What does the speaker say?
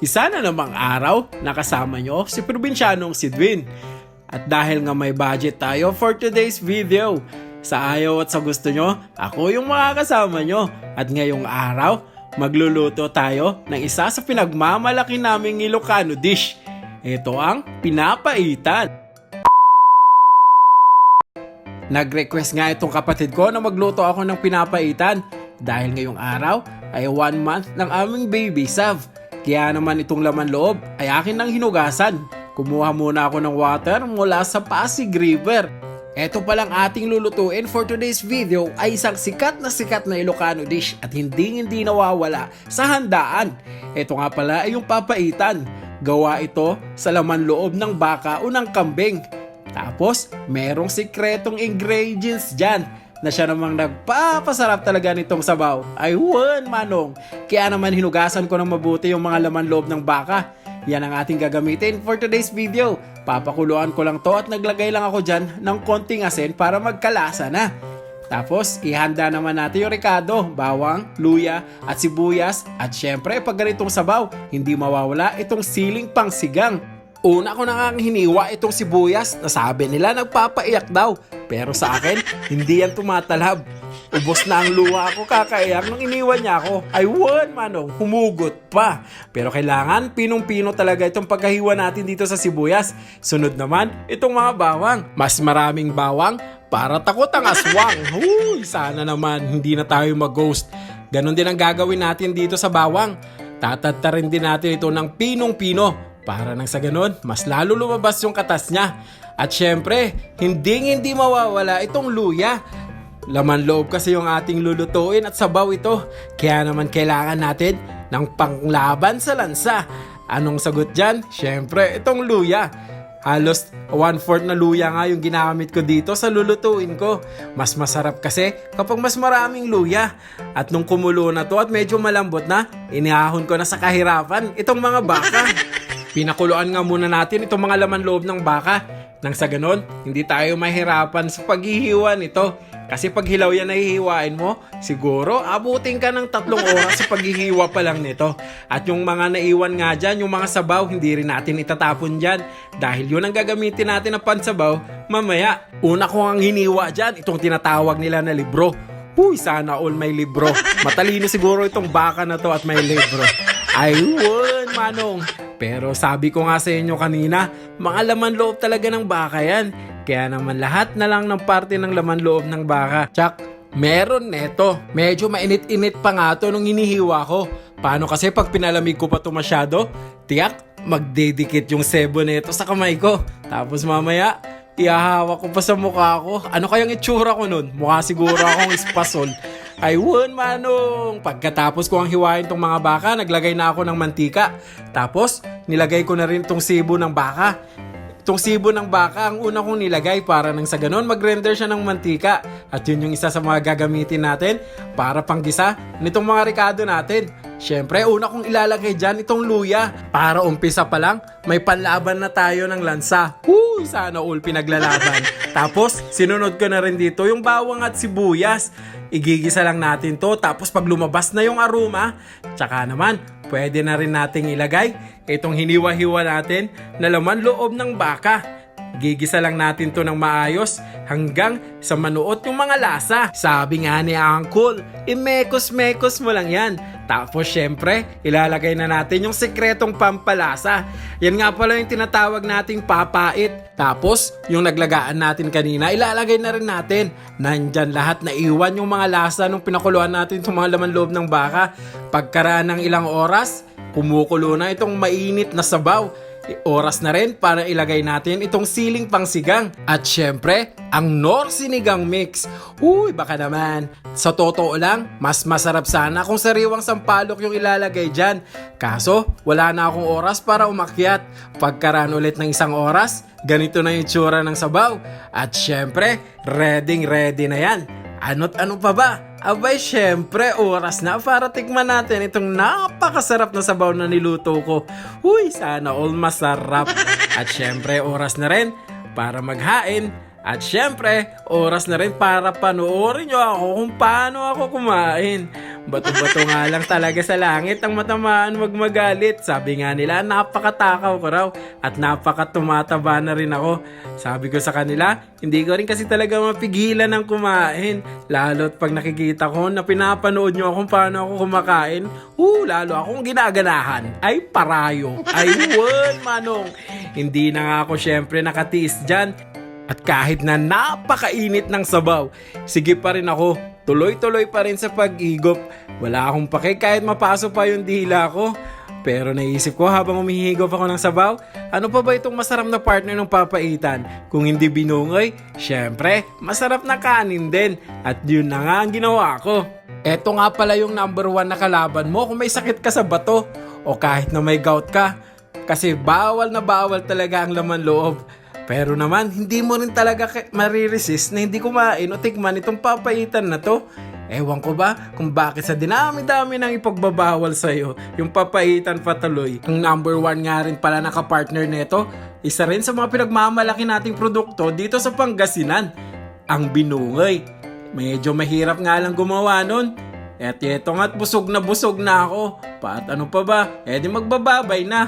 Isa na namang araw na kasama nyo si probinsyanong si Dwin. At dahil nga may budget tayo for today's video, sa ayaw at sa gusto nyo, ako yung makakasama nyo. At ngayong araw, magluluto tayo ng isa sa pinagmamalaki naming Ilocano dish. Ito ang pinapaitan. Nag-request nga itong kapatid ko na magluto ako ng pinapaitan dahil ngayong araw ay one month ng aming baby Sav. Kaya naman itong laman loob ay akin nang hinugasan. Kumuha muna ako ng water mula sa Pasig River. Ito palang ating lulutuin for today's video ay isang sikat na sikat na Ilocano dish at hindi hindi nawawala sa handaan. Ito nga pala ay yung papaitan. Gawa ito sa laman loob ng baka o ng kambing. Tapos, merong sikretong ingredients dyan na siya namang nagpapasarap talaga nitong sabaw. Ay, wan manong. Kaya naman hinugasan ko ng mabuti yung mga laman loob ng baka. Yan ang ating gagamitin for today's video. Papakuluan ko lang to at naglagay lang ako dyan ng konting asin para magkalasa na. Tapos, ihanda naman natin yung ricado, bawang, luya, at sibuyas. At syempre, pag ganitong sabaw, hindi mawawala itong siling pangsigang. Una ko nang hiniwa itong sibuyas na sabi nila nagpapaiyak daw. Pero sa akin, hindi yan tumatalab. Ubos na ang luha ko kakaiyak nung iniwan niya ako. Ay wan manong, humugot pa. Pero kailangan pinong-pino talaga itong pagkahiwa natin dito sa sibuyas. Sunod naman, itong mga bawang. Mas maraming bawang para takot ang aswang. Huy, sana naman hindi na tayo mag-ghost. Ganon din ang gagawin natin dito sa bawang. Tatatarin din natin ito ng pinong-pino para nang sa ganun, mas lalo lumabas yung katas niya. At syempre, hindi hindi mawawala itong luya. Laman loob kasi yung ating lulutuin at sabaw ito. Kaya naman kailangan natin ng panglaban sa lansa. Anong sagot dyan? Syempre, itong luya. Halos one-fourth na luya nga yung ginamit ko dito sa lulutuin ko. Mas masarap kasi kapag mas maraming luya. At nung kumulo na to at medyo malambot na, inihahon ko na sa kahirapan itong mga baka. Pinakuluan nga muna natin itong mga laman loob ng baka. Nang sa ganon, hindi tayo mahirapan sa paghihiwa nito. Kasi pag hilaw yan na hihiwain mo, siguro abutin ka ng tatlong oras sa paghihiwa pa lang nito. At yung mga naiwan nga dyan, yung mga sabaw, hindi rin natin itatapon dyan. Dahil yun ang gagamitin natin na pansabaw mamaya. Una ko ang hiniwa dyan, itong tinatawag nila na libro. Uy, sana all may libro. Matalino siguro itong baka na to at may libro. Ayun, manong. Pero sabi ko nga sa inyo kanina, mga laman loob talaga ng baka yan. Kaya naman lahat na lang ng parte ng laman loob ng baka. Tsak, meron neto. Medyo mainit-init pa nga to nung hinihiwa ko. Paano kasi pag pinalamig ko pa to masyado, tiyak, magdedikit yung sebo neto sa kamay ko. Tapos mamaya, ihahawak ko pa sa mukha ko. Ano kayang itsura ko nun? Mukha siguro akong espasol. Ay, won manong! Pagkatapos ko ang hiwain tong mga baka, naglagay na ako ng mantika. Tapos, nilagay ko na rin tong sibo ng baka. Itong sibo ng baka ang una kong nilagay para nang sa ganon mag-render siya ng mantika. At yun yung isa sa mga gagamitin natin para panggisa nitong mga ricado natin. Siyempre, una kong ilalagay dyan itong luya. Para umpisa pa lang, may panlaban na tayo ng lansa. Woo! Sana all pinaglalaban. Tapos, sinunod ko na rin dito yung bawang at sibuyas. Igigisa lang natin to. Tapos pag lumabas na yung aroma, tsaka naman, pwede na rin nating ilagay itong hiniwa-hiwa natin na laman loob ng baka. Gigisa lang natin to ng maayos hanggang sa manuot yung mga lasa. Sabi nga ni Uncle, imekos-mekos mo lang yan. Tapos syempre, ilalagay na natin yung sekretong pampalasa. Yan nga pala yung tinatawag nating papait. Tapos, yung naglagaan natin kanina, ilalagay na rin natin. Nandyan lahat na iwan yung mga lasa nung pinakuluan natin sa mga laman loob ng baka. Pagkaraan ng ilang oras, kumukulo na itong mainit na sabaw. Oras na rin para ilagay natin itong siling pangsigang. At syempre, ang Nor Sinigang Mix. Uy, baka naman. Sa totoo lang, mas masarap sana kung sariwang sampalok yung ilalagay dyan. Kaso, wala na akong oras para umakyat. Pagkaraan ulit ng isang oras, ganito na yung tsura ng sabaw. At syempre, ready ready na yan. Ano't ano pa ba? Abay, syempre, oras na para tikman natin itong napakasarap na sabaw na niluto ko. Uy, sana all masarap. At syempre, oras na rin para maghain. At syempre, oras na rin para panoorin nyo ako kung paano ako kumain. Bato-bato nga lang talaga sa langit ang matamaan wag magalit. Sabi nga nila, napakatakaw ko raw at napakatumataba na rin ako. Sabi ko sa kanila, hindi ko rin kasi talaga mapigilan ng kumain. Lalo't pag nakikita ko na pinapanood nyo kung paano ako kumakain, uh, lalo akong ginaganahan. Ay, parayo. Ay, won, manong. Hindi na nga ako syempre nakatiis dyan. At kahit na napakainit ng sabaw, sige pa rin ako. Tuloy-tuloy pa rin sa pag-igop. Wala akong pake kahit mapaso pa yung dila ko. Pero naisip ko habang umihigop ako ng sabaw, ano pa ba itong masarap na partner ng papaitan? Kung hindi binungoy, syempre, masarap na kanin din. At yun na nga ang ginawa ko. Eto nga pala yung number one na kalaban mo kung may sakit ka sa bato o kahit na may gout ka. Kasi bawal na bawal talaga ang laman loob. Pero naman, hindi mo rin talaga mariresist na hindi kumain o tikman itong papaitan na to. Ewan ko ba kung bakit sa dinami-dami ng ipagbabawal sa'yo, yung papaitan patuloy. Ang number one nga rin pala na kapartner nito, isa rin sa mga pinagmamalaki nating produkto dito sa Pangasinan, ang binungay. Medyo mahirap nga lang gumawa nun. At eto nga't busog na busog na ako. Paat ano pa ba? Eh di magbababay na.